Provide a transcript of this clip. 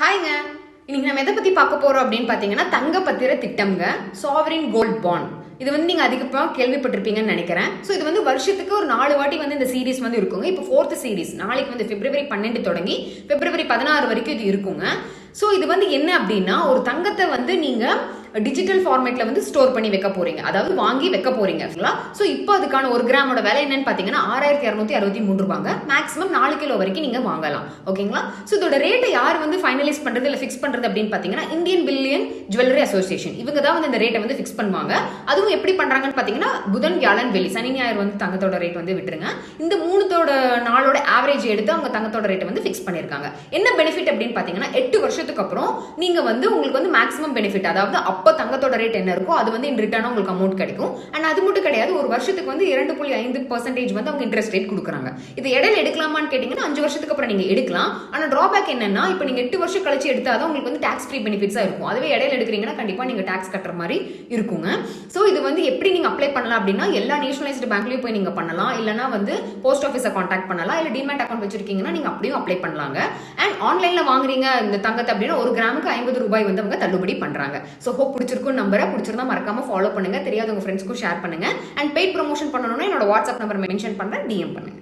ஹாய்ங்க இன்னைக்கு நம்ம எதை பத்தி பார்க்க போறோம் அப்படின்னு பாத்தீங்கன்னா தங்க பத்திர திட்டம்ங்க. சாவரின் கோல்ட் பாண்ட் இது வந்து நீங்க அதிகமாக கேள்விப்பட்டிருப்பீங்கன்னு நினைக்கிறேன். ஸோ இது வந்து வருஷத்துக்கு ஒரு நாலு வாட்டி வந்து இந்த சீரிஸ் வந்து இருக்குங்க. இப்போ ஃபோர்த் சீரிஸ் நாளைக்கு வந்து பிப்ரவரி பன்னெண்டு தொடங்கி பிப்ரவரி பதினாறு வரைக்கும் இது இருக்குங்க. ஸோ இது வந்து என்ன அப்படின்னா ஒரு தங்கத்தை வந்து நீங்க டிஜிட்டல் ஃபார்மேட்ல வந்து ஸ்டோர் பண்ணி வைக்க போறீங்க. அதாவது வாங்கி வைக்க போறீங்க. ஸோ இப்போ அதுக்கான ஒரு கிராமோட விலை என்னன்னு பார்த்தீங்கன்னா ஆறாயிரத்தி இரநூத்தி அறுபத்தி மூணு ரூபாங்க. மேக்ஸிமம் நாலு கிலோ வரைக்கும் நீங்க வாங்கலாம். ஓகேங்களா? ஸோ இதோட ரேட்டை யார் வந்து ஃபைனலைஸ் பண்றது இல்லை ஃபிக்ஸ் பண்றது அப்படின்னு பார்த்தீங்கன்னா இந்தியன் பில்லியன் ஜுவல்லரி அசோசியேஷன் இவங்க தான் வந்து இந்த ரேட்டை வந்து ஃபிக்ஸ் பண்ணுவாங்க. அதுவும் எப்படி பண்றாங்கன்னு பார்த்தீங்கன்னா புதன் வியாழன் வெள்ளி சனி ஞாயிறு வந்து தங்கத்தோட ரேட் வந்து விட்டுருங்க. இந்த மூணுத்தோட நாளோட ஆவரேஜ் எடுத்து அவங்க தங்கத்தோட ரேட்டை வந்து ஃபிக்ஸ் பண்ணியிருக்காங்க என்ன பெனிஃபிட் அப்படின்னு பார்த்தீங்கன்னா எட்டு வருஷத்துக்கு அப்புறம் நீங்க வந்து உங்களுக்கு வந்து மேக்ஸிமம் பெனிஃபிட் அதாவது அப்போ தங்கத்தோட ரேட் என்ன இருக்கோ அது வந்து இன் ரிட்டர்னாக உங்களுக்கு அமௌண்ட் கிடைக்கும். அண்ட் அது மட்டும் கிடையாது ஒரு வருஷத்துக்கு வந்து இரண்டு புள்ளி ஐந்து பர்சன்டேஜ் வந்து அவங்க இன்ட்ரெஸ்ட் ரேட் கொடுக்குறாங்க. இது இடையில எடுக்கலாமான்னு கேட்டீங்கன்னா அஞ்சு வருஷத்துக்கு அப்புறம் நீங்க எடுக்கலாம். ஆனா ட்ராபேக் என்னன்னா இப்போ நீங்க எட்டு வருஷம் கழிச்சு எடுத்தாதான் உங்களுக்கு வந்து டாக்ஸ் ஃப்ரீ பெனிஃபிட்ஸா இருக்கும். அதுவே இடையில எடுக்கிறீங்கன்னா கண்டிப்பா நீங்க டேக்ஸ் கட்டுற மாதிரி இருக்குங்க. ஸோ இது வந்து எப்படி நீங்க அப்ளை பண்ணலாம் அப்படின்னா எல்லா நேஷனலைஸ்டு பேங்க்லயும் போய் நீங்க பண்ணலாம். இல்லைனா வந்து போஸ்ட் ஆஃபீஸை காண்டாக்ட் பண்ணலாம். இல்லை டிமேட் அக்கௌண்ட் வச்சிருக்கீங்கன்னா நீங்க அப்படியும் அப்ளை பண்ணலாங்க. அண்ட் ஆன்லைன்ல வாங்குறீங்க இந்த தங்கத்தை அப்படின்னா ஒரு கிராமுக்கு ஐம்பது ரூபாய் வந்து அவங்க தள்ளுபடி பண்றாங்க. ஸோ பிடிச்சிருக்கும் நம்பரை பிடிச்சிருந்தா மறக்காம ஃபாலோ பண்ணுங்க. தெரியாத உங்க ஃப்ரெண்ட்ஸ்க்கும் ஷேர் பண்ணுங்க. அண்ட் பெய்ட் ப்ரொமோஷன் பண்ணணும்னா என்னோட வாட்ஸ்அப் நம்பர் மென்ஷன் பண்ணுறேன் டிஎம் பண்ணுங்க.